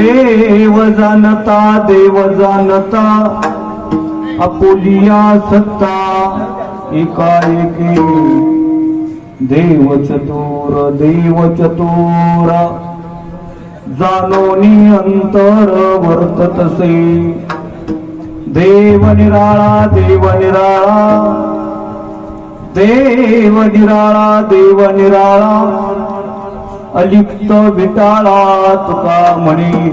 देव जाणता देव जाणता आपुलिया सत्ता एकाएकी. देव चतुर देव चतुर जाणोनी अंतर वर्ततसे देव निराळा देव निराळा. देव निराळा देव निराळा. अलिप्त विटाळा तुका म्हणे?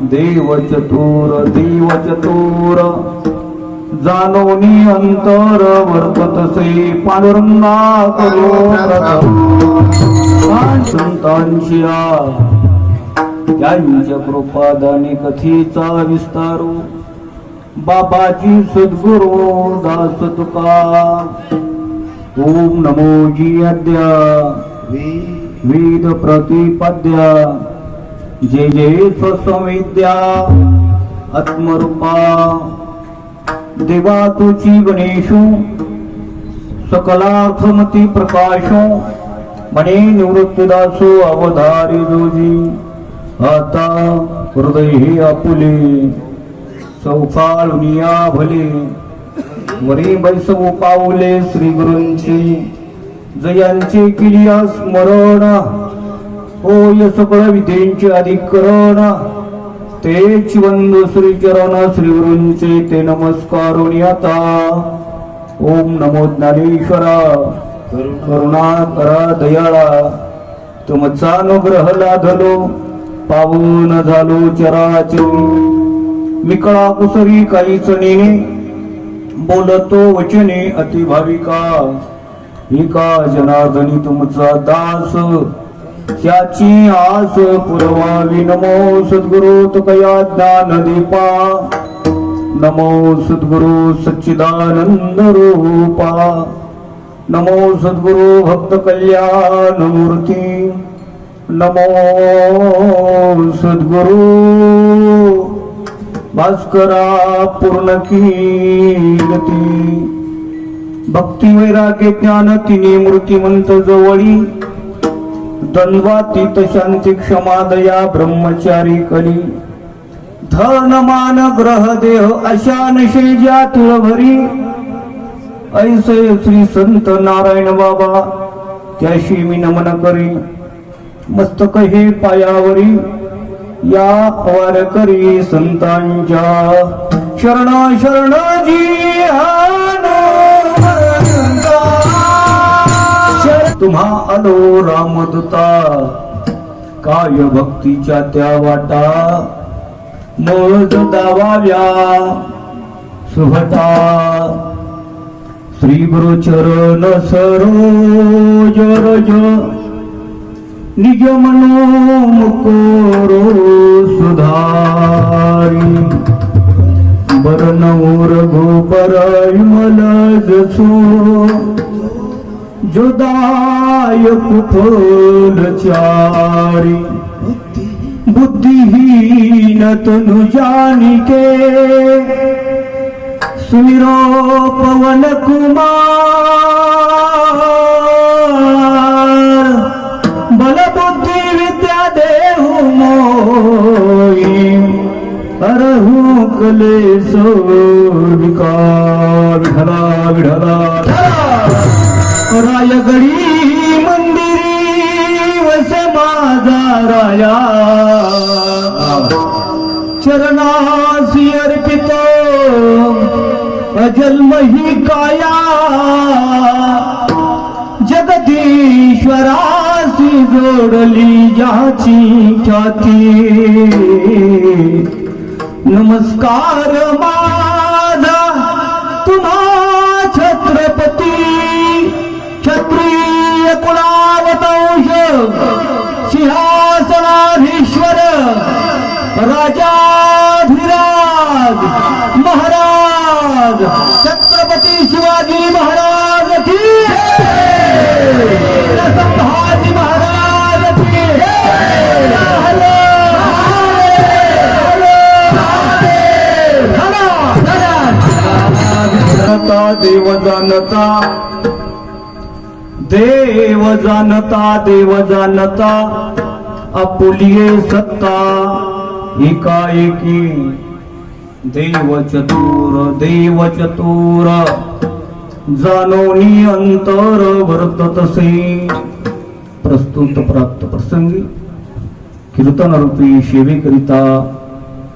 देव चतुर देव चतुर जाणोनी अंतर वर्ततसे पांडुरंगा करो संतांशिया त्यांच्या कृपादाने कथेचा विस्तारू. बाबाजी सद्गुरू दास तुका. ओम नमो जी अद्या. वेद प्रतिपद्या। जे जे स्वसंविद्या आत्मरूपा। देवा तुची गणेशो सकलार्थमती प्रकाशो। म्हणे निवृत्तीदासो अवधारी जोजी। आता हृदय हे आपुले। सौफाळुनिया भले। वरी बैसव पाऊले श्री गुरूंची जयांचे किलिया स्मरण. होय सकळ विधेंचे अधिकरण. तेच वंदू श्री चरण श्री गुरूंचे ते नमस्कार आता. ओम नमो ज्ञानेश्वरा. करुणा करा दयाळा. तुमचा अनुग्रह लाधलो. पावन झालो चराचरी मिकळा कुसरी काहीच नेणे बोलतो वचने अतिभाविका. एका जनार्दनी तुमचा दास त्याची आस पुरवावी. नमो सद्गुरु तुकया ज्ञान दीपा नमो सद्गुरु सच्चिदानंद रूपा. नमो सद्गुरु भक्त कल्याण मूर्ती. नमो सद्गुरु भास्करा पूर्ण कीर्ती. भक्ती वैराग्य ज्ञान तिने मूर्तिमंत जवळी. द्वंद्वातीत शांती क्षमा दया ब्रह्मचारी कली धन मान ग्रह देह अशा नशेजा तुळभरी. ऐसे श्री संत नारायण बाबा त्याशी मी नमन करी. मस्तक हे पायावरी या वारकरी संतांच्या. शरण शरण जी तुम्हा आलो रामदूता काय भक्तीच्या त्या वाटा मोज दावाव्या सुभटा. श्री गुरु चरण सरोज रज निज मनो मुकोरो सुधारी. बरनौर गोपर विमल जसो जुदाय कुफल चारी। बुद्धिहीन तनु जानिके। सुमिरो पवन कुमार। बल बुद्धि विद्या देहु मोई करहु कलेसो विकार। विढला विढला रायगडी मंदिरी वस माझा राया चरणासी अर्पित अजन्मही काया. जगदीश्वरासी जोडली याची ख्याती. नमस्कार माझा तुम्हा छत्रपती राजाधिराज महाराज छत्रपती शिवाजी महाराज की संभाजी महाराज की जनता देव जाणता देव जाणता देव जाणता आपुलिये सत्ता एकाएकी देव चतुर देव चतुर जाणवणी अंतर भरत तसे प्रस्तुत प्राप्त प्रसंगी कीर्तन रूपी सेवेकरिता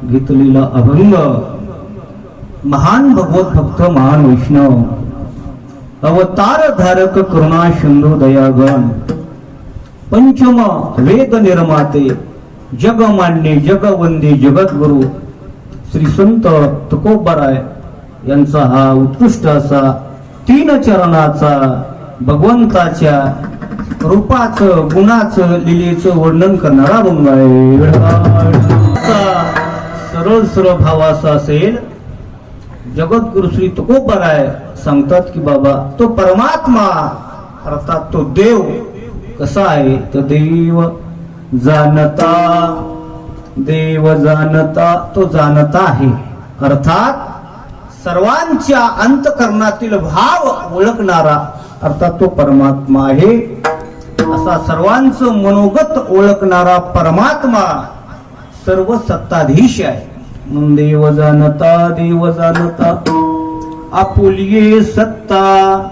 घेतलेला अभंग महान भगवत भक्त महान वैष्णव अवतार धारक करुणा सिंधू दयागण पंचम वेद निर्माते जगमान्य जगवंदी जगद्गुरु श्री संत तुकोबाराय यांचा हा उत्कृष्ट असा तीन चरणाचा भगवंताच्या रूपाचं गुणाचं लिलेचं वर्णन करणारा अभंग आहे सरळ सरळ भाव असा असेल जगद्गुरु श्री तुकोबाराय सांगतात की बाबा तो परमात्मा अर्थात तो देव कसा आहे? तो देव जाणता देव जाणता तो जाणता आहे. अर्थात सर्वांच्या अंतकरणातील भाव ओळखणारा अर्थात तो परमात्मा आहे. असा सर्वांचं मनोगत ओळखणारा परमात्मा सर्व सत्ताधीश आहे. म्हणून देव जाणता देव जाणता आपुलिये सत्ता.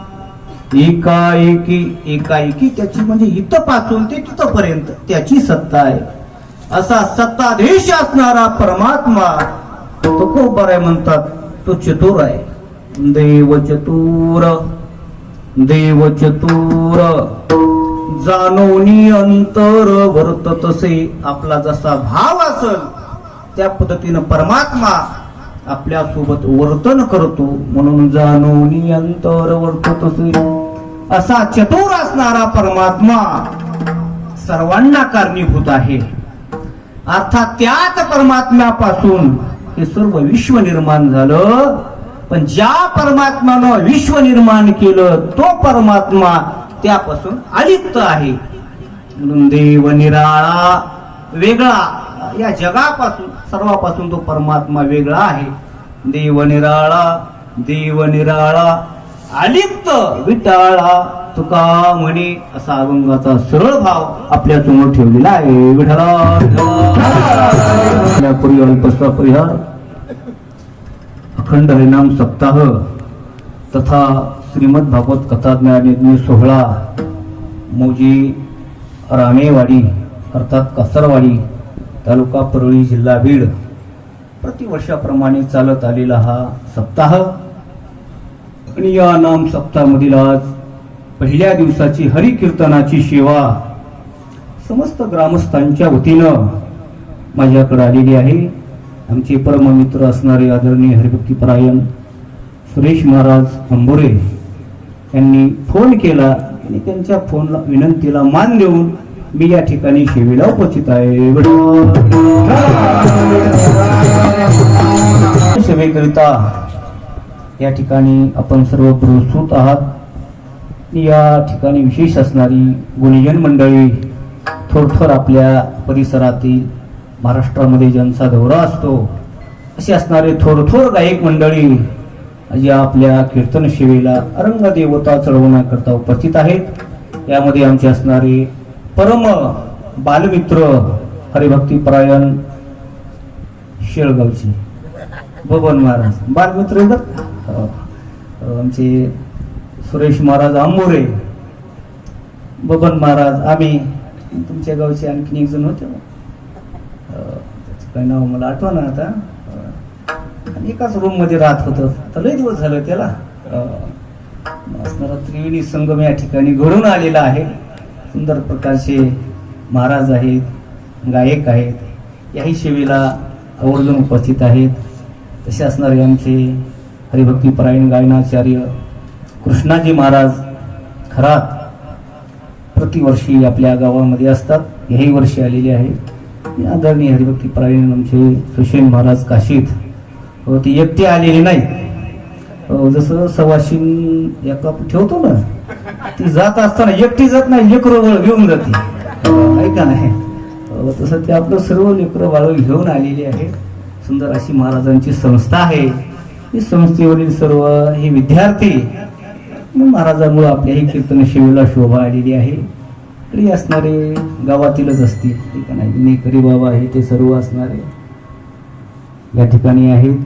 एकाएकी एकाएकी त्याची म्हणजे इथं पाचून ते तिथपर्यंत त्याची सत्ता आहे. असा सत्ताधीश असणारा परमात्मा तो खूप बरं आहे म्हणतात. तो चतुर आहे. देव चतुर देव चतुर. जाणवणी अंतर वर्ततसे आपला जसा भाव असल त्या पद्धतीनं परमात्मा आपल्यासोबत वर्तन करतो. म्हणून जाणवणी अंतर वर्त तसे. असा चतुर असणारा परमात्मा सर्वांना कारणीभूत आहे. अर्थात त्याच परमात्म्यापासून हे सर्व विश्व निर्माण झालं. पण ज्या परमात्म्यानं विश्व निर्माण केलं तो परमात्मा त्यापासून अलिप्त आहे. म्हणून देव निराळा वेगळा. या जगापासून सर्वापासून तो परमात्मा वेगळा आहे. देव निराळा देव निराळा. अलिप्त विटाळा तुका म्हणे असा अभंगाचा सरळ भाव आपल्यासमोर ठेवलेला आहे. विठाला पूर्वी परिहार. अखंड हरिनाम सप्ताह. तथा श्रीमद भागवत कथाज्ञान सोहळा. मोजी राणेवाडी अर्थात कसरवाडी तालुका परळी जिल्हा बीड. प्रतिवर्षाप्रमाणे चालत आलेला हा सप्ताह. आणि या नाम सप्तामधील आज पहिल्या दिवसाची हरिकीर्तनाची सेवा समस्त ग्रामस्थांच्या वतीनं माझ्याकडे आलेली आहे. आमचे परममित्र असणारे आदरणीय हरिभक्तीपरायण सुरेश महाराज अंबोरे यांनी फोन केला आणि त्यांच्या फोनला विनंतीला मान देऊन मी या ठिकाणी सेवेला उपस्थित आहे. सेवेकरिता या ठिकाणी आपण सर्व प्रस्तुत आहात. या ठिकाणी विशेष असणारी गुणीजन मंडळी थोरथोर आपल्या परिसरातील महाराष्ट्रामध्ये ज्यांचा दौरा असतो असे असणारे थोरथोर गायक मंडळी या आपल्या कीर्तन सेवेला रंगदेवता चढवण्याकरता उपस्थित आहेत. यामध्ये आमचे असणारे परम बालमित्र हरिभक्तीपरायण शेळगावचे. बबन महाराज बालमित्र आमचे सुरेश महाराज आंबोरे बबन महाराज आम्ही तुमच्या गावचे आणखीन एक जण होते. त्याचं काय नाव मला आठवण आता. आणि एकाच रूममध्ये राहत होतं. तर लय दिवस झालं त्याला. असणारा त्रिवेणी संगम या ठिकाणी घडून आलेला आहे. सुंदर प्रकारचे महाराज आहेत गायक आहेत. याही सेवेला आवर्जून उपस्थित आहेत. तसे असणारे आमचे हरिभक्तीपरायण गायनाचार्य कृष्णाजी महाराज खरात प्रतिवर्षी आपल्या गावामध्ये असतात. याही वर्षी आलेले आहेत आदरणीय हरिभक्तीपरायण आमचे सुशेन महाराज काशीत अ, ते एकटे आलेले नाहीत जसं सवाशीन एका ठेवतो ना ती जात असताना एकटी जात नाही लेकरं घेऊन जाते. ऐका नाही? तसं ते आपलं सर्व लेकरं बाळ घेऊन आलेली आहे. सुंदर अशी महाराजांची संस्था आहे. ही संस्थेवरील सर्व हे विद्यार्थी महाराजामुळं आपल्या आपल्याही कीर्तन शिवेला शोभा आलेली आहे. तरी असणारे गावातीलच असतील ठीक आहे नाही? नेकरी बाबा आहे ते सर्व असणारे या ठिकाणी आहेत.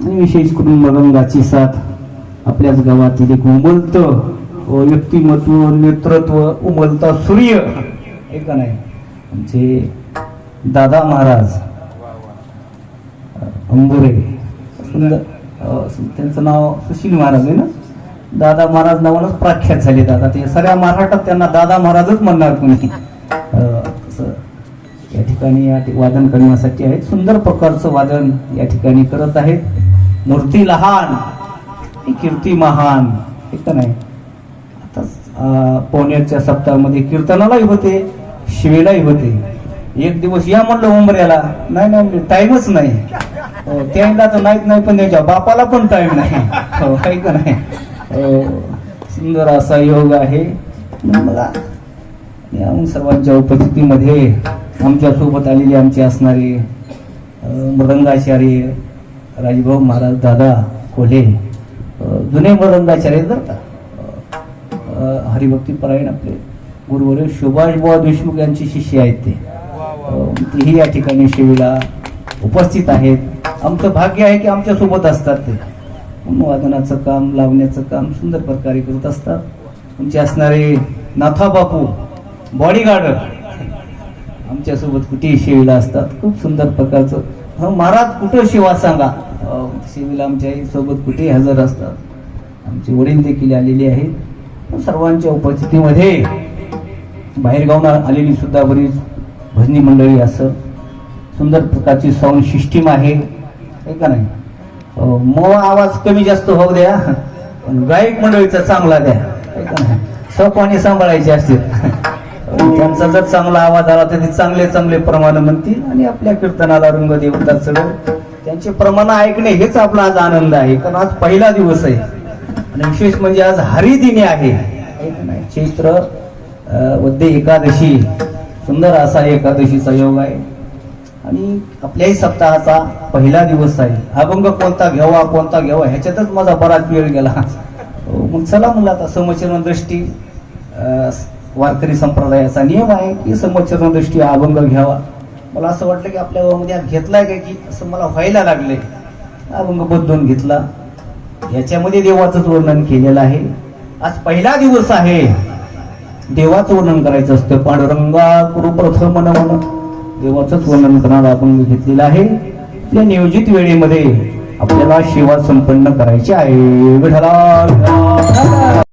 आणि विशेष करून मरंगाची साथ आपल्याच गावातील एक उमलत व्यक्तिमत्व नेतृत्व उमलता सूर्य हे का नाही? आमचे दादा महाराज अंबुरे सुंदर त्यांचं नाव सुशील महाराज आहे ना? दादा महाराज नावानच प्रख्यात झाले दादा ते सगळ्या महाराष्ट्रात त्यांना दादा महाराजच म्हणणार कोणी या ठिकाणी या वादन करण्यासाठी आहेत. सुंदर प्रकारचं वादन या ठिकाणी करत आहेत. मूर्ती लहान कीर्ती महान. हे का नाही. आता पौण्याच्या सप्ताहामध्ये कीर्तनालाही होते शिवेलाही होते. एक दिवस या म्हणलं उमऱ्याला नाही नाही टाइमच नाही. हो, त्याला तर नाहीत नाही पण त्याच्या बापाला पण टाइम नाही. हो आहे का नाही हो, सुंदर असा योग आहे. मला या सर्वांच्या उपस्थितीमध्ये आमच्यासोबत आलेले आमचे असणारे मृदंगाचार्य राजभाऊ महाराज दादा कोल्हे अं, जुने मृदंगाचार्य जर का? अं, हरिभक्ती परायण आपले गुरुवर सुभाष बुवा देशमुख यांचे शिष्य आहेत ते. तेही या ठिकाणी शिवीला उपस्थित आहेत. आमचं भाग्य आहे की आमच्यासोबत असतात ते. वादनाचं काम लावण्याचं काम सुंदर प्रकारे करत असतात. आमचे असणारे नाथा बापू बॉडीगार्ड आमच्यासोबत कुठेही शेवीला असतात. खूप सुंदर प्रकारचं. महाराज कुठं शिवा सांगा? अं, शिवीला आमच्यासोबत कुठेही हजर असतात. आमचे वडील देखील आलेले आहेत. सर्वांच्या उपस्थितीमध्ये बाहेरगावना आलेली सुद्धा बरीच भजनी मंडळी असं सुंदर प्रकारची साऊंड सिस्टीम आहे. का नाही? मो मग आवाज कमी जास्त होऊ द्या पण गायक मंडळीचा चांगला द्या. हे का नाही? सांभाळायचे असतील त्यांचा जर चांगला आवाज आला तर ते चांगले चांगले प्रमाण म्हणतील आणि आपल्या कीर्तनाला रंग देवतात सगळं त्यांचे प्रमाण ऐकणे हेच आपला आज आनंद आहे. कारण आज पहिला दिवस आहे. आणि विशेष म्हणजे आज हरिदिनी आहे. नाही? चैत्र वद्य एकादशी. सुंदर असा एकादशीचा योग आहे. आणि आपल्याही सप्ताहाचा पहिला दिवस आहे. अभंग कोणता घ्यावा कोणता घ्यावा ह्याच्यातच माझा बराच वेळ गेला. हो, मग चला म्हणलं आता समचरण दृष्टी वारकरी संप्रदायाचा नियम आहे की समचरण दृष्टी अभंग घ्यावा. मला असं वाटलं की आपल्या गावामध्ये घेतलाय का की असं मला व्हायला लागले अभंग बदलून घेतला. याच्यामध्ये देवाचंच वर्णन केलेलं आहे. आज पहिला दिवस आहे. देवाचं वर्णन करायचं असतं. पांडुरंगा कुरु प्रथम मन देवाचंच वर्णन करणार आपण घेतलेलं आहे. त्या नियोजित वेळेमध्ये आपल्याला सेवा संपन्न करायची आहे.